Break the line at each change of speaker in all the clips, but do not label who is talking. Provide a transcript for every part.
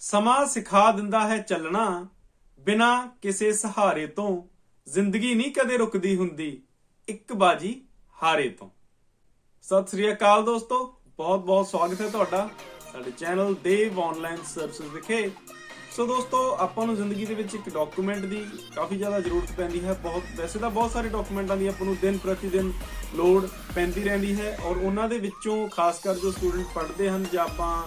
ਸਮਾਂ ਸਿਖਾ ਦਿੰਦਾ ਹੈ ਚੱਲਣਾ, ਬਿਨਾ ਕਿਸੇ ਸਹਾਰੇ ਤੋਂ। ਜ਼ਿੰਦਗੀ ਨਹੀਂ ਕਦੇ ਰੁਕਦੀ ਹੁੰਦੀ, ਇੱਕ ਬਾਜੀ ਹਾਰੇ ਤੋਂ। ਸਤਿ ਸ੍ਰੀ ਅਕਾਲ ਦੋਸਤੋ ਬਹੁਤ ਬਹੁਤ ਸਵਾਗਤ ਹੈ ਤੁਹਾਡਾ ਸਾਡੇ ਚੈਨਲ ਦੇਵ ਆਨਲਾਈਨ ਸਰਵਿਸਿਜ਼ ਵਿਖੇ। ਸੋ ਦੋਸਤੋ, ਆਪਾਂ ਨੂੰ ਜ਼ਿੰਦਗੀ ਦੇ ਵਿੱਚ ਇੱਕ ਡਾਕੂਮੈਂਟ ਦੀ ਕਾਫੀ ਜ਼ਿਆਦਾ ਜ਼ਰੂਰਤ ਪੈਂਦੀ ਹੈ। ਬਹੁਤ, ਵੈਸੇ ਤਾਂ ਬਹੁਤ ਸਾਰੇ ਡਾਕੂਮੈਂਟਾਂ ਦੀ ਆਪਾਂ ਨੂੰ ਦਿਨ ਪ੍ਰਤੀ ਦਿਨ ਲੋੜ ਪੈਂਦੀ ਰਹਿੰਦੀ ਹੈ ਔਰ ਉਹਨਾਂ ਦੇ ਵਿੱਚੋਂ ਖਾਸ ਕਰ ਜੋ ਸਟੂਡੈਂਟ ਪੜ੍ਹਦੇ ਹਨ ਜਾਂ ਆਪਾਂ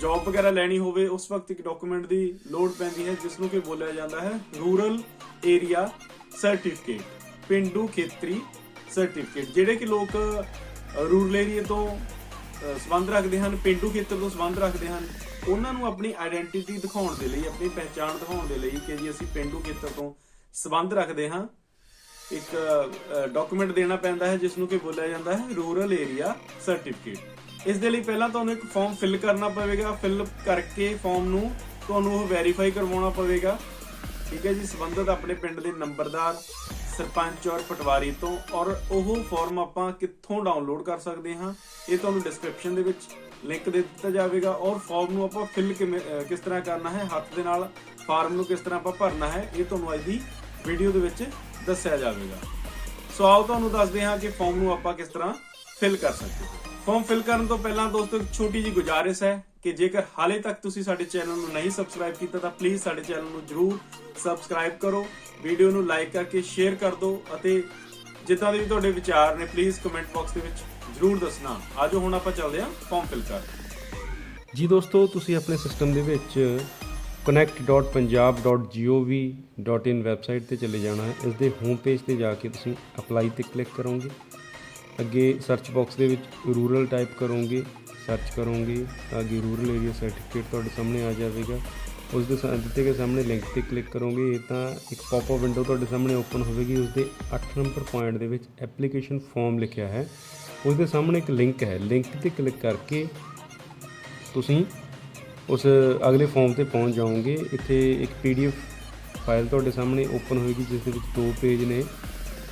ਜੌਬ ਵਗੈਰਾ ਲੈਣੀ ਹੋਵੇ ਉਸ ਵਕਤ ਇੱਕ ਡਾਕੂਮੈਂਟ ਦੀ ਲੋੜ ਪੈਂਦੀ ਹੈ ਜਿਸ ਨੂੰ ਕਿ ਬੋਲਿਆ ਜਾਂਦਾ ਹੈ ਰੂਰਲ ਏਰੀਆ ਸਰਟੀਫਿਕੇਟ ਪਿੰਡੂ ਖੇਤਰੀ ਸਰਟੀਫਿਕੇਟ ਜਿਹੜੇ ਕਿ ਲੋਕ ਰੂਰਲ ਏਰੀਆ ਤੋਂ ਅ, ਸੰਬੰਧ ਰੱਖਦੇ ਹਨ ਪਿੰਡੂ ਖੇਤਰ ਤੋਂ ਸੰਬੰਧ ਰੱਖਦੇ ਹਨ ਉਹਨਾਂ ਨੂੰ ਆਪਣੀ ਆਇਡੈਂਟੀਟੀ ਦਿਖਾਉਣ ਦੇ ਲਈ ਆਪਣੀ ਪਹਿਚਾਣ ਦਿਖਾਉਣ ਦੇ ਲਈ ਕਿ ਜੀ ਅਸੀਂ ਪਿੰਡੂ ਖੇਤਰ ਤੋਂ ਸੰਬੰਧ ਰੱਖਦੇ ਹਾਂ। ਇੱਕ ਡਾਕੂਮੈਂਟ ਦੇਣਾ ਪੈਂਦਾ ਹੈ ਜਿਸ ਨੂੰ ਕਿ ਬੋਲਿਆ ਜਾਂਦਾ ਹੈ ਰੂਰਲ ਏਰੀਆ ਸਰਟੀਫਿਕੇਟ ਇਸ ਦੇ ਲਈ ਪਹਿਲਾਂ ਤੁਹਾਨੂੰ ਇੱਕ ਫਾਰਮ ਫਿਲ ਕਰਨਾ ਪਵੇਗਾ। ਫਿਲ ਕਰਕੇ ਫਾਰਮ ਨੂੰ ਤੁਹਾਨੂੰ ਉਹ ਵੈਰੀਫਾਈ ਕਰਵਾਉਣਾ ਪਵੇਗਾ। ਠੀਕ ਹੈ ਜੀ, ਸੰਬੰਧਿਤ ਆਪਣੇ ਪਿੰਡ ਦੇ ਨੰਬਰਦਾਰ, ਸਰਪੰਚ ਔਰ ਪਟਵਾਰੀ ਤੋਂ। ਔਰ ਉਹ ਫਾਰਮ ਆਪਾਂ ਕਿੱਥੋਂ ਡਾਊਨਲੋਡ ਕਰ ਸਕਦੇ ਹਾਂ, ਇਹ ਤੁਹਾਨੂੰ ਡਿਸਕ੍ਰਿਪਸ਼ਨ ਦੇ ਵਿੱਚ ਲਿੰਕ ਦੇ ਦਿੱਤਾ ਜਾਵੇਗਾ। ਔਰ ਫਾਰਮ ਨੂੰ ਆਪਾਂ ਫਿਲ ਕਿਸ ਤਰ੍ਹਾਂ ਕਰਨਾ ਹੈ, ਹੱਥ ਦੇ ਨਾਲ ਫਾਰਮ ਨੂੰ ਕਿਸ ਤਰ੍ਹਾਂ ਆਪਾਂ ਭਰਨਾ ਹੈ, ਇਹ ਤੁਹਾਨੂੰ ਅੱਜ ਦੀ ਵੀਡੀਓ ਦੇ ਵਿੱਚ ਦੱਸਿਆ ਜਾਵੇਗਾ। ਸੋ ਆਓ ਤੁਹਾਨੂੰ ਦੱਸਦੇ ਹਾਂ ਕਿ ਫਾਰਮ ਨੂੰ ਆਪਾਂ ਕਿਸ ਤਰ੍ਹਾਂ ਫਿਲ ਕਰ ਸਕਦੇ ਹਾਂ। ਫਾਰਮ ਫਿਲ ਕਰਨ ਤੋਂ ਪਹਿਲਾਂ ਦੋਸਤੋ, ਇੱਕ ਛੋਟੀ ਜੀ ਗੁਜ਼ਾਰਿਸ਼ ਹੈ ਕਿ ਜੇਕਰ ਹਾਲੇ ਤੱਕ ਤੁਸੀਂ ਸਾਡੇ ਚੈਨਲ ਨੂੰ ਨਹੀਂ ਸਬਸਕ੍ਰਾਈਬ ਕੀਤਾ, ਤਾਂ ਪਲੀਜ਼ ਸਾਡੇ ਚੈਨਲ ਨੂੰ ਜਰੂਰ ਸਬਸਕ੍ਰਾਈਬ ਕਰੋ। ਵੀਡੀਓ ਨੂੰ ਲਾਈਕ ਕਰਕੇ ਸ਼ੇਅਰ ਕਰ ਦਿਓ ਅਤੇ ਜਿੱਦਾਂ ਦੇ ਵੀ ਤੁਹਾਡੇ ਵਿਚਾਰ ਨੇ ਪਲੀਜ਼ ਕਮੈਂਟ ਬਾਕਸ ਦੇ ਵਿੱਚ ਜਰੂਰ ਦੱਸਣਾ। ਆਜੋ, ਹੁਣ ਆਪਾਂ ਚੱਲਦੇ ਹਾਂ ਫਾਰਮ ਫਿਲ ਕਰ
ਜੀ ਦੋਸਤੋ, ਤੁਸੀਂ ਆਪਣੇ ਸਿਸਟਮ ਦੇ ਵਿੱਚ connect.punjab.gov.in ਵੈਬਸਾਈਟ ਤੇ ਚਲੇ ਜਾਣਾ ਹੈ। ਇਸ ਦੇ ਹੋਮ ਪੇਜ ਤੇ ਜਾ ਕੇ ਤੁਸੀਂ ਅਪਲਾਈ ਤੇ ਕਲਿੱਕ ਕਰੋਗੇ। ਅੱਗੇ ਸਰਚ ਬਾਕਸ ਦੇ ਵਿੱਚ ਰੂਰਲ ਟਾਈਪ ਕਰੋਗੇ ਸਰਚ ਕਰੋਗੇ ਤਾਂ ਅੱਗੇ ਰੂਰਲ ਏਰੀਆ ਸਰਟੀਫਿਕੇਟ ਤੁਹਾਡੇ ਸਾਹਮਣੇ ਆ ਜਾਵੇਗਾ। ਉਸ ਦੇ ਸਾ- ਦਿੱਤੇ ਗਏ ਸਾਹਮਣੇ ਲਿੰਕ ਤੇ ਕਲਿੱਕ ਕਰੋਗੇ ਤਾਂ ਇੱਕ ਪੌਪਅਪ ਵਿੰਡੋ ਤੁਹਾਡੇ ਸਾਹਮਣੇ ਓਪਨ ਹੋਵੇਗੀ। ਉਸ ਦੇ 8 ਨੰਬਰ ਪੁਆਇੰਟ ਦੇ ਵਿੱਚ ਐਪਲੀਕੇਸ਼ਨ ਫਾਰਮ ਲਿਖਿਆ ਹੈ। ਉਸ ਦੇ ਸਾਹਮਣੇ ਇੱਕ ਲਿੰਕ ਹੈ। ਲਿੰਕ ਤੇ ਕਲਿੱਕ ਕਰਕੇ ਤੁਸੀਂ ਉਸ ਅਗਲੇ ਫਾਰਮ ਤੇ ਪਹੁੰਚ ਜਾਓਗੇ। ਇੱਥੇ ਇੱਕ ਪੀਡੀਐਫ ਫਾਈਲ ਤੁਹਾਡੇ ਸਾਹਮਣੇ ਓਪਨ ਹੋਏਗੀ ਜਿਸ ਦੇ ਵਿੱਚ ਦੋ ਪੇਜ ਨੇ।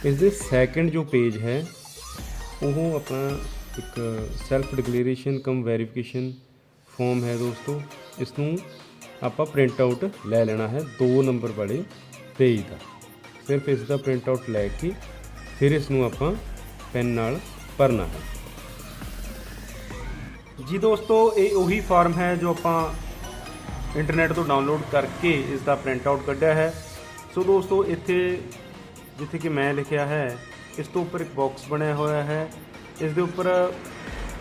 ਇਸ ਦੇ ਸੈਕੰਡ ਜੋ ਪੇਜ ਹੈ ਉਹ ਆਪਣਾ ਇੱਕ self declaration cum verification form ਹੈ ਦੋਸਤੋ ਇਸ ਨੂੰ ਆਪਾਂ ਪ੍ਰਿੰਟ ਆਊਟ ਲੈ ਲੈਣਾ ਹੈ 2 ਨੰਬਰ ਵਾਲੇ ਪੇਜ ਦਾ। ਸਿਰਫ ਇਸ ਦਾ ਪ੍ਰਿੰਟ ਆਊਟ ਲੈ ਕੇ ਫਿਰ ਇਸ ਨੂੰ ਆਪਾਂ ਪੈਨ ਨਾਲ ਭਰਨਾ ਹੈ। ਜੀ ਦੋਸਤੋ, ਇਹ ਉਹੀ ਫਾਰਮ ਹੈ ਜੋ ਆਪਾਂ ਇੰਟਰਨੈਟ ਤੋਂ ਡਾਊਨਲੋਡ ਕਰਕੇ ਇਸ ਦਾ ਪ੍ਰਿੰਟ ਆਊਟ ਕੱਢਿਆ ਹੈ। ਸੋ ਦੋਸਤੋ, ਇੱਥੇ ਜਿੱਥੇ ਕਿ ਮੈਂ ਲਿਖਿਆ ਹੈ ਇਸ ਤੋਂ ਉੱਪਰ ਇੱਕ ਬਾਕਸ ਬਣਿਆ ਹੋਇਆ ਹੈ। ਇਸ ਦੇ ਉੱਪਰ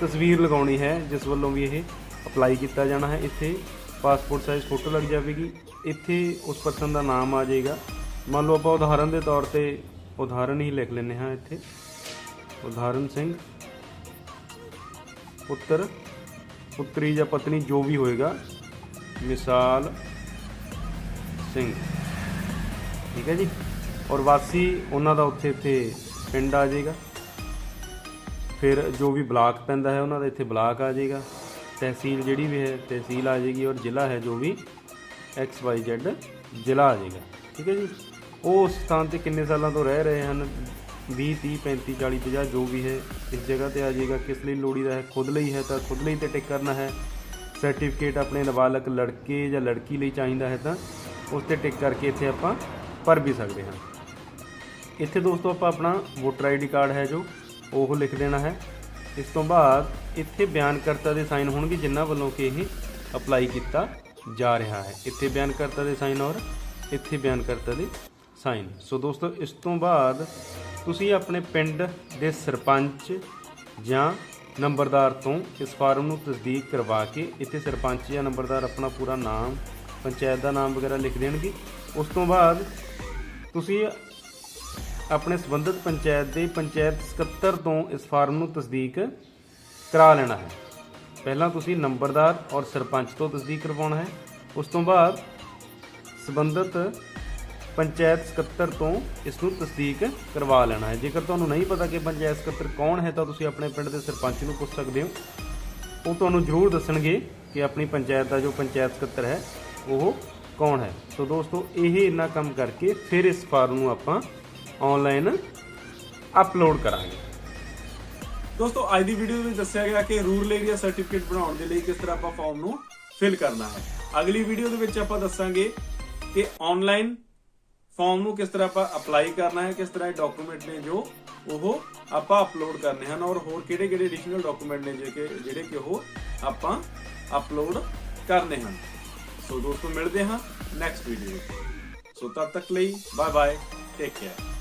ਤਸਵੀਰ ਲਗਾਉਣੀ ਹੈ, ਜਿਸ ਵੱਲੋਂ ਵੀ ਇਹ ਅਪਲਾਈ ਕੀਤਾ ਜਾਣਾ ਹੈ। ਇੱਥੇ ਪਾਸਪੋਰਟ ਸਾਈਜ਼ ਫੋਟੋ ਲੱਗ ਜਾਵੇਗੀ। ਇੱਥੇ ਉਸ ਪਰਸਨ ਦਾ ਨਾਮ ਆ ਜਾਏਗਾ। ਮੰਨ ਲਓ ਆਪਾਂ ਉਦਾਹਰਨ ਦੇ ਤੌਰ ਤੇ ਉਦਾਹਰਨ ਹੀ ਲਿਖ ਲੈਂਦੇ ਹਾਂ ਇੱਥੇ। ਉਦਾਹਰਨ ਸਿੰਘ, ਪੁੱਤਰ, ਪੁੱਤਰੀ ਜਾਂ ਪਤਨੀ ਜੋ ਵੀ ਹੋਏਗਾ। ਮਿਸਾਲ ਸਿੰਘ। ਠੀਕ ਹੈ ਜੀ? ਔਰ ਵਾਸੀ ਉਹਨਾਂ ਦਾ ਉੱਥੇ ਇੱਥੇ ਪਿੰਡ ਆ ਜਾਏਗਾ। ਫਿਰ ਜੋ ਵੀ ਬਲਾਕ ਪੈਂਦਾ ਹੈ, ਉਹਨਾਂ ਦਾ ਇੱਥੇ ਬਲਾਕ ਆ ਜਾਏਗਾ। ਤਹਿਸੀਲ ਜਿਹੜੀ ਵੀ ਹੈ, ਤਹਿਸੀਲ ਆ ਜਾਏਗੀ ਔਰ ਜ਼ਿਲ੍ਹਾ ਹੈ ਜੋ ਵੀ ਐਕਸ ਵਾਈ ਜ਼ੈਡ ਜ਼ਿਲ੍ਹਾ ਆ ਜਾਏਗਾ। ਠੀਕ ਹੈ ਜੀ? ਉਹ ਉਸ ਸਥਾਨ ਤੇ ਕਿੰਨੇ ਸਾਲਾਂ ਤੋਂ ਰਹਿ ਰਹੇ ਹਨ? 20 30 35 40 50 ਜੋ ਵੀ ਹੈ, ਇਸ ਜਗ੍ਹਾ ਤੇ ਆ ਜਾਏਗਾ। ਕਿਸ ਲਈ ਲੋੜੀਦਾ ਹੈ? ਖੁਦ ਲਈ ਹੈ ਤਾਂ ਖੁਦ ਲਈ ਤੇ ਟਿਕ ਕਰਨਾ ਹੈ। ਸਰਟੀਫਿਕੇਟ ਆਪਣੇ ਨਾਬਾਲਗ ਲੜਕੇ ਜਾਂ ਲੜਕੀ ਲਈ ਚਾਹੀਦਾ ਹੈ ਤਾਂ ਉਸ ਤੇ ਟਿਕ ਕਰਕੇ ਇੱਥੇ ਆਪਾਂ ਭਰ ਵੀ ਸਕਦੇ ਹਾਂ। ਇੱਥੇ ਦੋਸਤੋ ਆਪਾਂ ਆਪਣਾ ਵੋਟਰ ਆਈਡੀ ਕਾਰਡ ਹੈ ਜੋ, ਉਹ ਲਿਖ ਦੇਣਾ ਹੈ। ਇਸ ਤੋਂ ਬਾਅਦ ਇੱਥੇ ਬਿਆਨਕਰਤਾ ਦੇ ਸਾਈਨ ਹੋਣਗੇ, ਜਿਨ੍ਹਾਂ ਵੱਲੋਂ ਕਿ ਇਹ ਅਪਲਾਈ ਕੀਤਾ ਜਾ ਰਿਹਾ ਹੈ। ਇੱਥੇ ਬਿਆਨਕਰਤਾ ਦੇ ਸਾਈਨ ਔਰ ਇੱਥੇ ਬਿਆਨਕਰਤਾ ਦੇ ਸਾਈਨ। ਸੋ ਦੋਸਤੋ, ਇਸ ਤੋਂ ਬਾਅਦ ਤੁਸੀਂ ਆਪਣੇ ਪਿੰਡ ਦੇ ਸਰਪੰਚ ਜਾਂ ਨੰਬਰਦਾਰ ਤੋਂ ਇਸ ਫਾਰਮ ਨੂੰ ਤਸਦੀਕ ਕਰਵਾ ਕੇ ਇੱਥੇ ਸਰਪੰਚ ਜਾਂ ਨੰਬਰਦਾਰ ਆਪਣਾ ਪੂਰਾ ਨਾਮ, ਪੰਚਾਇਤ ਦਾ ਨਾਮ ਵਗੈਰਾ ਲਿਖ ਦੇਣਗੇ। ਉਸ ਤੋਂ ਬਾਅਦ ਤੁਸੀਂ ਆਪਣੇ ਸੰਬੰਧਿਤ ਪੰਚਾਇਤ ਦੇ ਪੰਚਾਇਤ ਸਕੱਤਰ ਤੋਂ ਇਸ ਫਾਰਮ ਨੂੰ ਤਸਦੀਕ ਕਰਾ ਲੈਣਾ ਹੈ। ਪਹਿਲਾਂ ਤੁਸੀਂ ਨੰਬਰਦਾਰ ਔਰ ਸਰਪੰਚ ਤੋਂ ਤਸਦੀਕ ਕਰਵਾਉਣਾ ਹੈ। ਉਸ ਤੋਂ ਬਾਅਦ ਸੰਬੰਧਿਤ ਪੰਚਾਇਤ ਸਕੱਤਰ ਤੋਂ ਇਸ ਨੂੰ ਤਸਦੀਕ ਕਰਵਾ ਲੈਣਾ ਹੈ। ਜੇਕਰ ਤੁਹਾਨੂੰ ਨਹੀਂ ਪਤਾ ਕਿ ਪੰਚਾਇਤ ਸਕੱਤਰ ਕੌਣ ਹੈ, ਤਾਂ ਤੁਸੀਂ ਆਪਣੇ ਪਿੰਡ ਦੇ ਸਰਪੰਚ ਨੂੰ ਪੁੱਛ ਸਕਦੇ ਹੋ। ਉਹ ਤੁਹਾਨੂੰ ਜ਼ਰੂਰ ਦੱਸਣਗੇ ਕਿ ਆਪਣੀ ਪੰਚਾਇਤ ਦਾ ਜੋ ਪੰਚਾਇਤ ਸਕੱਤਰ ਹੈ, ਉਹ ਕੌਣ ਹੈ। ਸੋ ਦੋਸਤੋ, ਇਹ ਇੰਨਾ ਕੰਮ ਕਰਕੇ ਫਿਰ ਇਸ ਫਾਰਮ ਨੂੰ ਆਪਾਂ ਆਨਲਾਈਨ ਅਪਲੋਡ ਕਰਾਂਗੇ।
ਦੋਸਤੋ, ਅੱਜ ਦੀ ਵੀਡੀਓ ਵਿੱਚ ਦੱਸਿਆ ਗਿਆ ਕਿ ਰੂਰਲ ਏਰੀਆ ਸਰਟੀਫਿਕੇਟ ਬਣਾਉਣ ਦੇ ਲਈ ਕਿਸ ਤਰ੍ਹਾਂ ਆਪਾਂ ਫਾਰਮ ਨੂੰ ਫਿਲ ਕਰਨਾ ਹੈ। ਅਗਲੀ ਵੀਡੀਓ ਦੇ ਵਿੱਚ ਆਪਾਂ ਦੱਸਾਂਗੇ ਕਿ ਆਨਲਾਈਨ ਫਾਰਮ ਨੂੰ ਕਿਸ ਤਰ੍ਹਾਂ ਆਪਾਂ ਅਪਲਾਈ ਕਰਨਾ ਹੈ, ਕਿਸ ਤਰ੍ਹਾਂ ਡਾਕੂਮੈਂਟ ਨੇ ਜੋ ਉਹ ਆਪਾਂ ਅਪਲੋਡ ਕਰਨੇ ਹਨ ਔਰ ਹੋਰ ਕਿਹੜੇ-ਕਿਹੜੇ ਐਡੀਸ਼ਨਲ ਡਾਕੂਮੈਂਟ ਨੇ ਜਿਹੜੇ ਕਿ ਜਿਹੜੇ ਕਿ ਉਹ ਆਪਾਂ ਅਪਲੋਡ ਕਰਨੇ ਹਨ। ਸੋ ਦੋਸਤੋ, ਮਿਲਦੇ ਹਾਂ ਨੈਕਸਟ ਵੀਡੀਓ ਵਿੱਚ ਸੋ ਤਦ ਤੱਕ ਲਈ ਬਾਏ ਬਾਏ ਟੇਕ ਕੇਅਰ